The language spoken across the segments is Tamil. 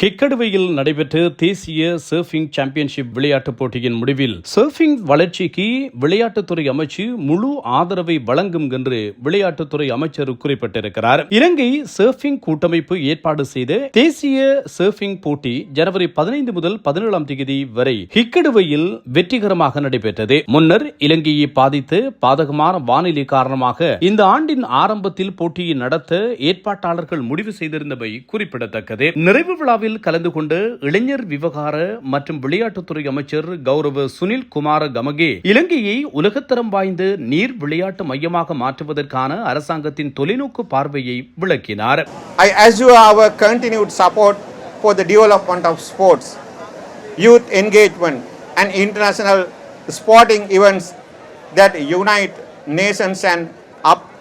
ஹிக்கடுவையில் நடைபெற்ற தேசிய சர்ஃபிங் சாம்பியன்ஷிப் விளையாட்டுப் போட்டியின் முடிவில் சர்ஃபிங் வளர்ச்சிக்கு விளையாட்டுத்துறை அமைச்சு முழு ஆதரவை வழங்கும் என்று விளையாட்டுத்துறை அமைச்சர் குறிப்பிட்டிருக்கிறார். இலங்கை சர்ஃபிங் கூட்டமைப்பு ஏற்பாடு செய்த தேசிய சர்ஃபிங் போட்டி ஜனவரி பதினைந்து முதல் பதினேழாம் தேதி வரை ஹிக்கடுவையில் வெற்றிகரமாக நடைபெற்றது. முன்னர் இலங்கையை பாதித்து பாதகமான வானிலை காரணமாக இந்த ஆண்டின் ஆரம்பத்தில் போட்டியை நடத்த ஏற்பாட்டாளர்கள் முடிவு செய்திருந்தவை குறிப்பிடத்தக்கது. நிறைவு விழாவில் விழாவில் கலந்து கொண்டு இளைஞர் விவகார மற்றும் விளையாட்டுத்துறை அமைச்சர் கௌரவ சுனில் குமார கமகே இலங்கையை உலகத்தரம் வாய்ந்த நீர் விளையாட்டு மையமாக மாற்றுவதற்கான அரசாங்கத்தின் தொலைநோக்கு பார்வையை விளக்கினார் I our continued support for the development of sports youth engagement and international sporting events that unite nations and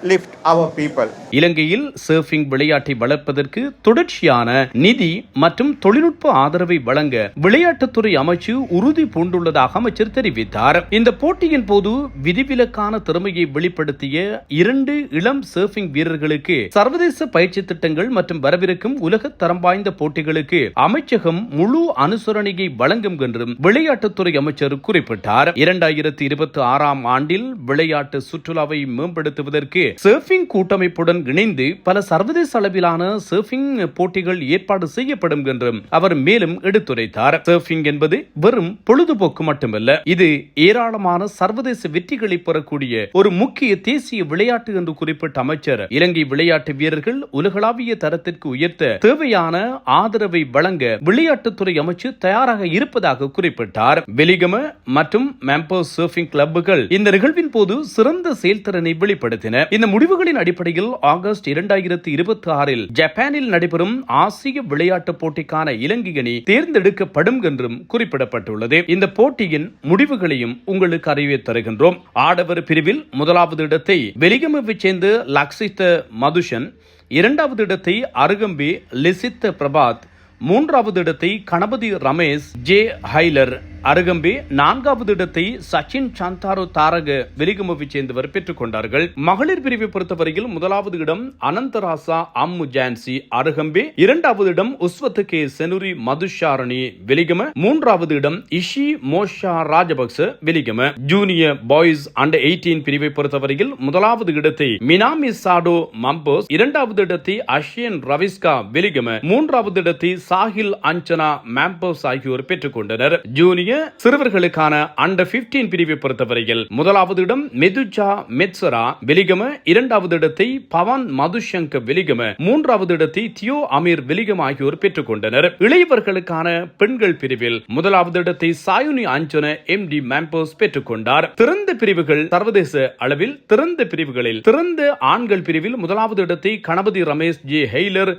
lift our people இலங்கையில் சர்ஃபிங் விளையாட்டை வளர்ப்பதற்கு தொடர்ச்சியான நிதி மற்றும் தொழில்நுட்ப ஆதரவை வழங்க விளையாட்டுத்துறை அமைச்சு உறுதி பூண்டுள்ளதாக அமைச்சர் தெரிவித்தார். இந்த போட்டியின் போது விதிவிலக்கான திறமையை வெளிப்படுத்திய இரண்டு இளம் சர்ஃபிங் வீரர்களுக்கு சர்வதேச பயிற்சி திட்டங்கள் மற்றும் வரவிருக்கும் உலக தரம் வாய்ந்த போட்டிகளுக்கு அமைச்சகம் முழு அனுசரணையை வழங்கும் என்றும் விளையாட்டுத்துறை அமைச்சர் குறிப்பிட்டார். இரண்டாயிரத்தி இருபத்தி ஆறாம் ஆண்டில் விளையாட்டு சுற்றுலாவை மேம்படுத்துவதற்கு சர்ஃபிங் கூட்டமைப்புடன் இணைந்து பல சர்வதேச அளவிலான சர்ஃபிங் போட்டிகள் ஏற்பாடு செய்யப்படும் என்றும் அவர் மேலும் எடுத்துரைத்தார். சர்ஃபிங் என்பது வெறும் பொழுதுபோக்கு மட்டுமல்ல இது ஏராளமான சர்வதேச வெற்றிகளை பெறக்கூடிய ஒரு முக்கிய தேசிய விளையாட்டு என்று குறிப்பிட்ட அமைச்சர். இலங்கை விளையாட்டு வீரர்கள் உலகளாவிய தரத்திற்கு உயர்த்த தேவையான ஆதரவை வழங்க விளையாட்டுத்துறை அமைச்சு தயாராக இருப்பதாக குறிப்பிட்டார். வெலிகம மற்றும் மேம்போ சர்ஃபிங் கிளப்புகள் இந்த நிகழ்வின் போது சிறந்த செயல்திறனை வெளிப்படுத்தின. இந்த முடிவுகளின் அடிப்படையில் ஆகஸ்ட் இரண்டாயிரத்தி இருபத்தி ஆறில் ஜப்பானில் நடைபெறும் ஆசிய விளையாட்டுப் போட்டிக்கான இலங்கை அணி தேர்ந்தெடுக்கப்படும் என்றும் குறிப்பிடப்பட்டுள்ளது. இந்த போட்டியின் முடிவுகளையும் உங்களுக்கு அறிவித்து தருகின்றோம். ஆடவர் பிரிவில் முதலாவது இடத்தை வெலிகமவை சேர்ந்த லக்ஷித்த மதுஷன் இரண்டாவது இடத்தை அருகம்பி லிசித்த பிரபாத் மூன்றாவது இடத்தை கணபதி ரமேஷ் ஜே ஹைலர் அருகம்பே நான்காவது இடத்தை சச்சின் சாந்தாரோ தாரக வெலிகமவை சேர்ந்தவர் பெற்றுக் கொண்டார்கள். மகளிர் பிரிவை பொறுத்தவரையில் முதலாவது இடம் அனந்தராசா அம்மு ஜான்சி அருகம்பே இரண்டாவது இடம் உஸ்வத்து கே செனுரி மதுஷாரணி வெலிகம மூன்றாவது இடம் Ishi Mosha Rajapaksa Weligama junior boys under eighteen பிரிவை பொறுத்தவரையில் முதலாவது இடத்தை மினாமி சாடோ மம்போஸ் இரண்டாவது இடத்தை அஷியன் ரவிஸ்கா வெலிகம மூன்றாவது இடத்தை சாஹில் அஞ்சனா மேம்போஸ் ஆகியோர் பெற்றுக் கொண்டனர். ஜூனியர் சிறுவர்களுக்கான அண்டர் 15 பிரிவை பொறுத்தவரையில் முதலாவது இடம் மெதுஜா மெட்சரா வெலிகம இரண்டாவது இடத்தை பவன் மதுசங்கர் வெலிகம மூன்றாவது இடத்தை தியோ அமீர் வெலிகம் ஆகியோர் பெற்றுக் கொண்டனர். இளையவர்களுக்கான பெண்கள் பிரிவில் முதலாவது இடத்தை சாயுனி அஞ்சன எம் டி மேம்போஸ் பெற்றுக் கொண்டார். திறந்த பிரிவுகள் சர்வதேச அளவில் திறந்த பிரிவுகளில் திறந்த ஆண்கள் பிரிவில் முதலாவது இடத்தை கணபதி ரமேஷ் ஜி ஹெய்லர்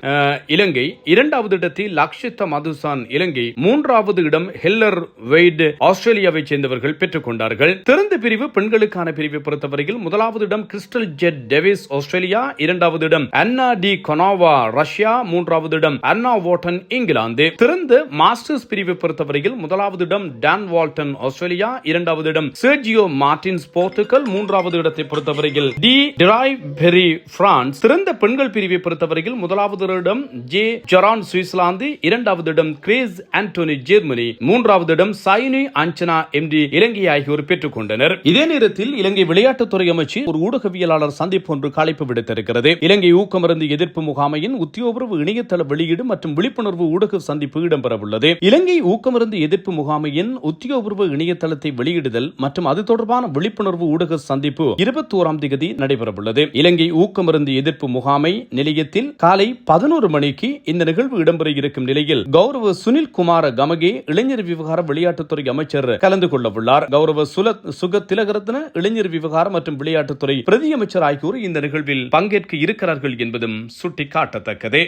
இலங்கை இரண்டாவது இடத்தை லக்ஷித்த மதுசான் இலங்கை மூன்றாவது இடம் ஹெல்லர் வெய் வெய்ட் ஆஸ்திரேலியாவை சேர்ந்தவர்கள் பெற்றுக் கொண்டார்கள் திறந்த பிரிவு பெண்களுக்கான பிரிவை பொறுத்தவரையில் முதலாவது இடம் கிறிஸ்டல் ஜெட் டெவிஸ் ஆஸ்திரேலியா. இரண்டாவது இடம் அன்னா டி கொனாவா ரஷ்யா. மூன்றாவது இடம் அன்னா வாட்டன் இங்கிலாந்து. திறந்த மாஸ்டர்ஸ் பிரிவை பொறுத்தவரையில் முதலாவது இடம் டான் வால்டன் ஆஸ்திரேலியா. இரண்டாவது இடம் சர்ஜியோ மார்டின்ஸ் போர்த்துகல். மூன்றாவது இடத்தை பொறுத்தவரையில் டி டிராய் பெரி பிரான்ஸ். திறந்த பெண்கள் பிரிவை பொறுத்தவரையில் முதலாவது இடம் ஜே ஜொரான் சுவிட்சர்லாந்து. இரண்டாவது இடம் கிரேஸ் ஆண்டோனி ஜெர்மனி. மூன்றாவது இடம் சா சாயினி அஞ்சனா எம்டி இலங்கை ஆகியோர் பெற்றுக் கொண்டனர் இதே நேரத்தில் இலங்கை விளையாட்டுத்துறை அமைச்சு ஒரு ஊடகவியலாளர் சந்திப்பு ஒன்று அழைப்பு விடுத்திருக்கிறது. இலங்கை ஊக்கமருந்து எதிர்ப்பு முகாமையின் உத்தியோகபூர்வ இணையதள வெளியீடு மற்றும் விழிப்புணர்வு ஊடக சந்திப்பு இடம்பெறவுள்ளது. இலங்கை ஊக்கமருந்து எதிர்ப்பு முகாமையின் உத்தியோகபூர்வ இணையதளத்தை வெளியிடுதல் மற்றும் அது தொடர்பான விழிப்புணர்வு ஊடக சந்திப்பு இருபத்தோராம் தேதி நடைபெறவுள்ளது. இலங்கை ஊக்கமருந்து எதிர்ப்பு முகாமை நிலையத்தில் காலை பதினோரு மணிக்கு இந்த நிகழ்வு இடம்பெற இருக்கும் நிலையில் கௌரவ சுனில் குமார கமகே இளைஞர் விவகார விளையாட்டு விளையாட்டுத்துறை அமைச்சர் கலந்து கொள்ள உள்ளார் கௌரவ சுல சுக திலகரத்ன இளைஞர் விவகார மற்றும் விளையாட்டுத்துறை பிரதி அமைச்சர் ஆகியோர் இந்த நிகழ்வில் பங்கேற்க இருக்கிறார்கள் என்பதும் சுட்டிக்காட்டத்தக்கதே.